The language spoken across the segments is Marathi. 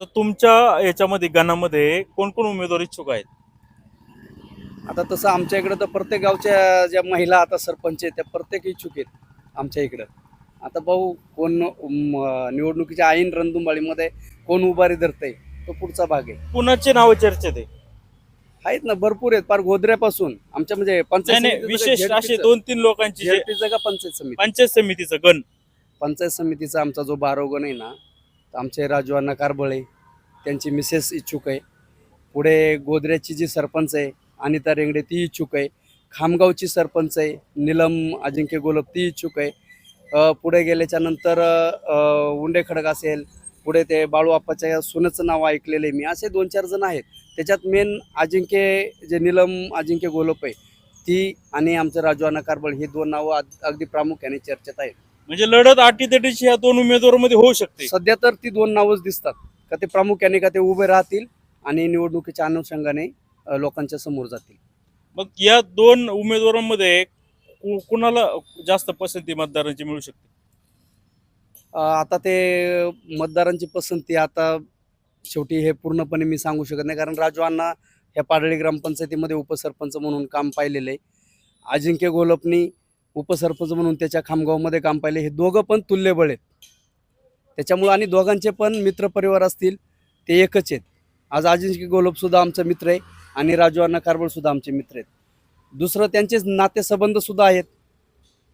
तर तुमच्या याच्यामध्ये गणामध्ये कोण कोण उमेदवार इच्छुक आहेत? आता तसं आमच्या इकडं तर प्रत्येक गावच्या ज्या महिला आता सरपंच आहेत त्या प्रत्येक इच्छुक आहेत आमच्या इकडं. आता भाऊ कोण म, निवडणुकीच्या ऐन रणधुमाळीमध्ये कोण उभारी धरतंय तो पुढचा भाग आहे. कुणाचे नाव चर्चेत आहे? आहेत ना भरपूर आहेत. फार गोदऱ्यापासून आमच्या म्हणजे नाही पंचायत नाही समितीचं विशेष असे? दोन तीन लोकांची जे झेडपीचं का पंचायत समिती? पंचायत समितीचं गण. पंचायत समितीचा आमचा जो बारोगण आहे ना आमचे राजू अण्णा कारबळे त्यांची मिसेस इच्छुक आहे. पुढे गोदऱ्याची जी सरपंच आहे अनिता रेंगडे ती इच्छुक आहे. खामगावची सरपंच आहे निलम अजिंक्य गोलप ती इच्छुक आहे. पुढे गेल्याच्यानंतर उंडे खडक असेल पुढे ते बाळूआप्पाच्या सुनचं सुनेचं नाव ऐकलेलं आहे मी. असे दोन चार जण आहेत. त्याच्यात मेन अजिंक्य जे निलम अजिंक्य गोलप आहे ती आणि आमचं राजू अण्णा कारबळ ही दोन नावं अग- अगदी प्रामुख्याने चर्चेत आहेत. म्हणजे लढत आटीतटीची ह्या दोन उमेदवारांमध्ये होऊ शकते. सध्या तर ती दोन नावच दिसतात. का ते प्रामुख्याने का ते उभे राहतील आणि निवडणुकीच्या अनुषंगाने अ, लोकांच्या समोर जातील. मग या दोन उमेदवारांमध्ये कु- कुणाला जास्त पसंती मतदारांची मिळू शकते? अ, आता ते मतदारांची पसंती आता शेवटी हे पूर्णपणे मी सांगू शकत नाही. कारण राजू अण्णा ह्या पाडळी ग्रामपंचायतीमध्ये उपसरपंच म्हणून काम पाहिलेलं आहे. अजिंक्य गोलपनी उपसरपंच म्हणून त्याच्या खामगावमध्ये काम पाहिले. हे दोघं पण तुल्यबळ आहेत. त्याच्यामुळं आणि दोघांचे पण मित्रपरिवार असतील ते एकच आहेत. आज अजिंक्य गोलपसुद्धा आमचा मित्र आहे आणि राजू अण्णा कारबळसुद्धा आमचे मित्र आहेत. दुसरं त्यांचे नातेसंबंधसुद्धा आहेत.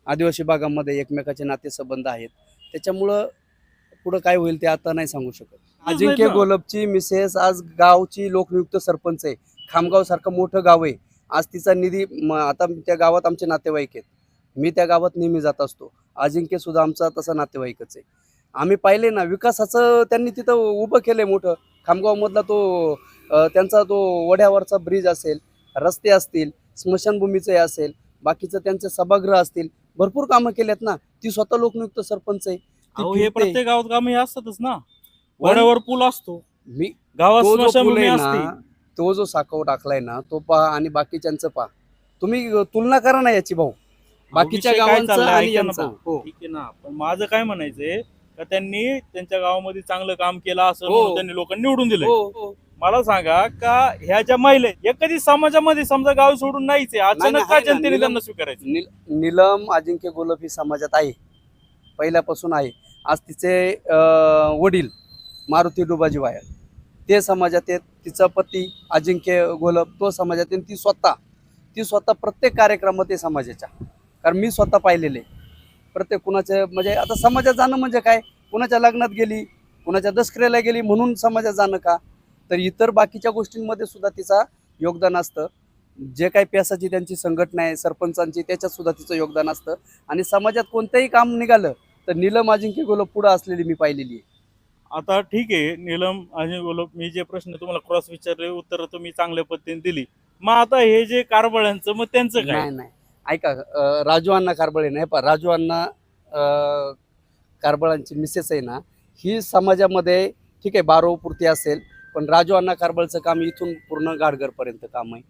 आदिवासी भागामध्ये एकमेकाचे नातेसंबंध आहेत. त्याच्यामुळं पुढं काय होईल ते आता नाही सांगू शकत. अजिंक्य. गोलपची मिसेस आज गावची लोकनियुक्त सरपंच आहे. खामगाव सारखं मोठं गाव आहे. आज तिचा निधी आता त्या गावात आमचे नातेवाईक आहेत. मी त्या गावात नेहमी जात असतो. अजिंक्य सुद्धा आमचा तसा नातेवाईकच आहे. आम्ही पाहिले ना विकासाचं त्यांनी तिथं उभं केलंय मोठं. खामगावमधला तो त्यांचा तो वड्यावरचा ब्रिज असेल रस्ते असतील स्मशानभूमीचे असेल बाकीचं त्यांचे सभागृह असतील भरपूर कामं केलेत ना. ती स्वतः लोकनियुक्त सरपंच आहे. अहो, हे. प्रत्येक गावात काम हे असतातच ना. वड्यावर पूल असतो. मी गावात तो जो पूल स्मशानभूमी आहे ना तो जो साखव टाकलाय ना तो पहा आणि बाकीच्यांचं पहा. तुम्ही तुलना करा ना याची भाऊ. बाकीच्या काय गावांचं चाललाय आणि ऐका ना यांचं. भाऊ. हो. ठीक आहे ना पण माझं काय म्हणायचंय का त्यांनी त्यांच्या गावामध्ये चांगलं काम केलं असं हो. म्हणून त्यांनी लोकांनी निवडून दिलं हो, हो. मला सांगा का ह्या ज्या महिला आहेत, या कधी समाजामध्ये समजा गाव सोडून नाहीच आहे नाही, अचानक आहे ना, जनतेने निलम- त्यांना स्वीकारायचं निल- निलम अजिंक्य गोलप ही समाजात आहे पहिल्यापासून आहे आज तिचे अं, वडील मारुती डुबाजी वायर ते समाजात आहेत तिचा पती अजिंक्य गोलप तो समाजात आहे आणि ती स्वतः ती स्वतः प्रत्येक कार्यक्रमात आहे समाजाच्या कारण मी स्वतः पाहिलेले. प्रत्येक कुणाच्या म्हणजे आता समाजात जाणं म्हणजे काय? कुणाच्या लग्नात गेली कुणाच्या दसऱ्याला गेली म्हणून समाजात जाणं का? तर इतर बाकीच्या गोष्टींमध्ये सुद्धा तिचा योगदान असतं. जे काही पेसाची त्यांची संघटना आहे सरपंचांची त्याच्यात सुद्धा तिचं योगदान असतं. आणि समाजात कोणतंही काम निघालं तर नीलम अजिंक्य गोलप पुढं असलेली मी पाहिलेली आहे. आता ठीक आहे नीलम आणि बोलो मी जे प्रश्न तुम्हाला क्रॉस विचारले उत्तर तुम्ही चांगल्या पद्धतीने दिली. मग आता हे जे कारबळ्यांचं मग त्यांचं काय? नाही. ऐका राजू अण्णा कारबळे नाही पा राजू अण्णा कारबळांची मिसेस आहे ना ही समाजामध्ये ठीक आहे बारोपुरती असेल पण राजू अण्णा कारबळचं काम इथून पूर्ण गाडगरपर्यंत काम आहे.